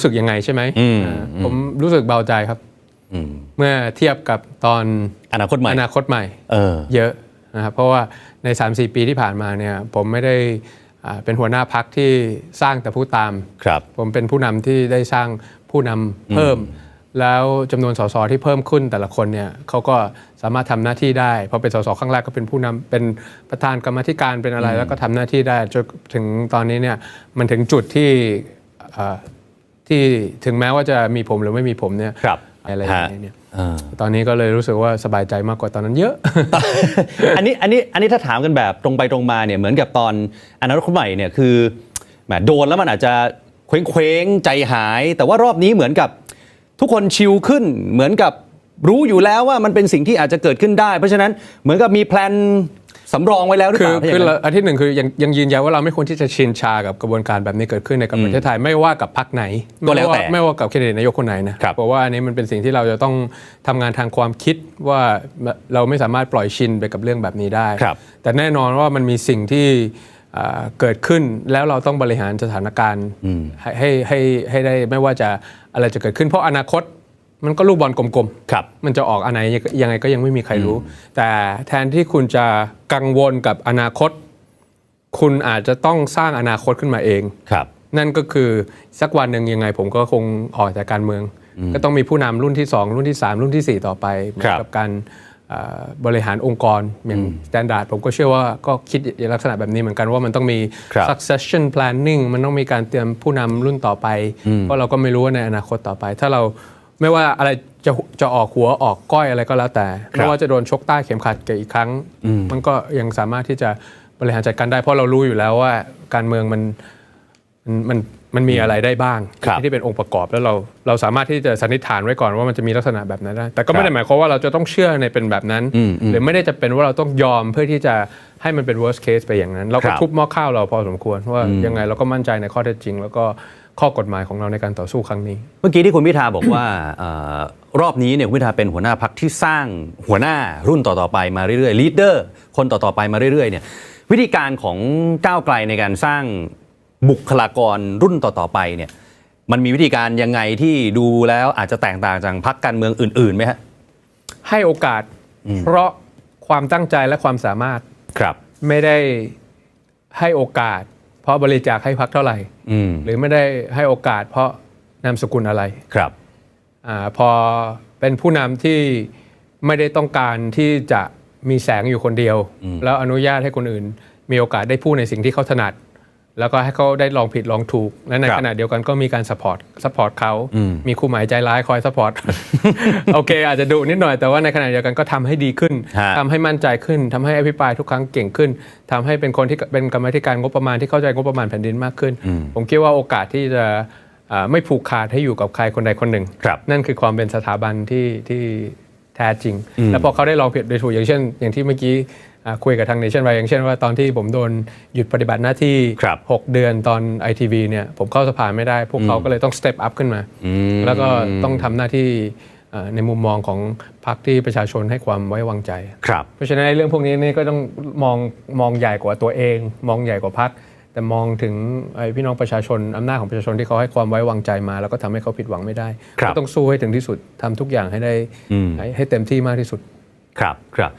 รู้สึกยังไงใช่ไหมอืมอ่าผมรู้สึกเบาใจครับ อืมเมื่อเทียบกับตอนอนาคตใหม่อนาคตใหม่ เออ เยอะนะครับเพราะว่าใน 3-4 ปีที่ผ่านมาเนี่ยผมไม่ได้อ่าเป็นหัวหน้าพักที่สร้างแต่ผู้ตาม ครับ ผมเป็นผู้นำที่ได้สร้างผู้นำเพิ่ม แล้วจำนวนสสที่เพิ่มขึ้นแต่ละคนเนี่ยเขาก็สามารถทำหน้าที่ได้เพราะเป็นสสครั้งแรกก็เป็นผู้นำเป็นประธานกรรมาธิการเป็นอะไรแล้วก็ทำหน้าที่ได้จนถึงตอนนี้เนี่ยมันถึงจุดที่เอ่อ ที่ถึงแม้ว่าจะมีผมหรือไม่มีผมเนี่ยครับอะไรอย่างเงี้ยเนี่ยเออตอนนี้ก็เลยรู้สึกว่าสบายใจมากกว่าตอนนั้นเยอะ อันนี้อันนี้อันนี้ถ้าถามกันแบบตรงไปตรงมาเนี่ยเหมือนกับตอนอนาคตใหม่เนี่ยคือแหมโดนแล้วมันอาจจะเคว้งเคว้งๆใจหาย แต่ว่ารอบนี้เหมือนกับทุกคนชิลขึ้น เหมือนกับรู้อยู่แล้วว่ามันเป็นสิ่งที่อาจจะเกิดขึ้นได้ เพราะฉะนั้นเหมือนกับมีแพลน สำรองไว้แล้วหรือคืเปอล่าถ้าอคืย่าองนั้น อันที่หนึ่งคือยังยังยืนยันว่าเราไม่ควรที่จะชินชากับกระบวนการแบบนี้เกิดขึ้นในกับประเทศไทยไม่ว่ากับพรรคไหนก็แล้วแต่ไม่าไม่ว่ากับแคนดิเดตนายกคนไหนนะครับเพราะว่าอันนี้มันเป็นสิ่งที่เราจะต้องทำงานทางความคิดว่าเราไม่สามารถปล่อยชินไปกับเรื่องแบบนี้ได้ ครับ แต่แน่นอนว่ามันมีสิ่งที่อ่าเกิดขึ้นแล้วเราต้องบริหารสถานการณ์ให้ให้ให้ให้ได้ไม่ว่าจะอะไรจะเกิดขึ้นเพราะอนาคต มันก็ลูกบอลกลมๆครับมันจะออกอันไหนยังไงก็ยังไม่มีใครรู้ แต่แทนที่คุณจะกังวลกับอนาคต คุณอาจจะต้องสร้างอนาคตขึ้นมาเองครับ นั่นก็คือสักวันหนึ่งยังไง ผมก็คงออกจากการเมือง ก็ต้องมีผู้นำรุ่นที่ 2 รุ่นที่ 3 รุ่นทีสี่4 ต่อไปเหมือนกับการเอ่อบริหารองค์กรอย่างสแตนดาร์ดผมก็เชื่อว่าก็คิดในลักษณะแบบนี้เหมือนกันว่ามันต้องมีครับ succession planning มันต้องมีการเตรียมผู้นำรุ่นต่อไป เพราะเราก็ไม่รู้ว่าในอนาคตต่อไป ถ้าเรา ไม่ว่าอะไรจะจะออกหัวออกก้อยอะไรก็แล้วแต่ครับไม่ว่าจะโดนชกใต้เข็มขัดเกี่อีกครั้ง มันก็ยังสามารถที่จะบริหารจัดการได้เพราะเรารู้อยู่แล้วว่าการเมืองมันมันมัน มันมีอะไรได้บ้าง ครับที่เป็นองค์ประกอบแล้วเราเราสามารถที่จะสันนิษฐานไว้ก่อนว่ามันจะมีลักษณะแบบนั้นได้แต่ก็ไม่ได้หมายความว่าเราจะต้องเชื่อในเป็นแบบนั้นหรือไม่ได้จะเป็นว่าเราต้องยอมเพื่อที่จะให้มันเป็น worst case ไปอย่างนั้น เราก็ครับ ทุบหม้อข้าวเราพอสมควรว่ายังไงเราก็มั่นใจในข้อเท็จจริง แล้วก็ข้อกฎหมายของเราในการต่อสู้ครั้งนี้ เมื่อกี้ที่คุณพิธาบอกว่าเอ่อรอบนี้เนี่ยคุณพิธาเป็นหัวหน้าพักที่สร้างหัวหน้ารุ่นต่อ ๆ ไปมาเรื่อยๆลีดเดอร์คนต่อ ๆ ไปมาเรื่อยๆเนี่ยวิธีการของก้าวไกลในการสร้าง บุคลากรรุ่นต่อๆไปเนี่ยมันมีวิธีการยังไงที่ดูแล้วอาจจะแตกต่างจากพักการเมืองอื่นๆไหมฮะให้โอกาสเพราะความตั้งใจและความสามารถครับ ไม่ได้ให้โอกาส เพราะบริจาคให้พักเท่าไหร่อืมหรือไม่ได้ให้โอกาส เพราะนามสกุลอะไรครับอาพอเป็นผู้นำที่ไม่ได้ต้องการที่จะมีแสงอยู่คนเดียว แล้วอนุญาตให้คนอื่น มีโอกาสได้พูดในสิ่งที่เขาถนัด แล้วก็ให้เขาได้ลองผิดลองถูก และในครับขณะเดียวกันก็มีการสปอร์ตสปอร์ตเขามีครูหมายใจร้ายคอยสปอร์ตโอเค อาจจะดุนิดหน่อยแต่ว่าในขณะเดียวกันก็ทำให้ดีขึ้นฮะทำให้มั่นใจขึ้นทำให้อภิปรายทุกครั้งเก่งขึ้นทำให้เป็นคนที่เป็นกรรมาธิการงบประมาณที่เข้าใจงบประมาณแผ่นดินมากขึ้น ผมคิดว่าโอกาสที่จะอ่าไม่ผูกขาดให้อยู่กับใครคนใดคนหนึ่งครับนั่นคือความเป็นสถาบันที่ที่แท้จริง แล้วพอเขาได้ลองผิดโดยถูกอย่างเช่น อย่างที่เมื่อกี้อ่า คุยกับทางเนชั่นไปอย่างเช่นว่าตอนที่ผมโดนหยุดปฏิบัติหน้าที่ครับ6เดือนตอนไอทีวีเนี่ยผมเข้าสภาไม่ได้ พวกเขาก็เลยต้องสเต็ปอัพขึ้นมา แล้วก็ต้องทำหน้าที่อ่าในมุมมองของพรรคที่ประชาชนให้ความไว้วางใจครับเพราะฉะนั้นไอ้เรื่องพวกนี้นี่ก็ต้องมองมองใหญ่กว่าตัวเอง มองใหญ่กว่าพรรคแต่มองถึงไอ้พี่น้องประชาชนอำนาจของประชาชนที่เขาให้ความไว้วางใจมา แล้วก็ทำให้เขาผิดหวังไม่ได้ครับก็ต้องสู้ให้ถึงที่สุดทำทุกอย่างให้ได้ให้ให้เต็มที่มากที่สุดครับครับ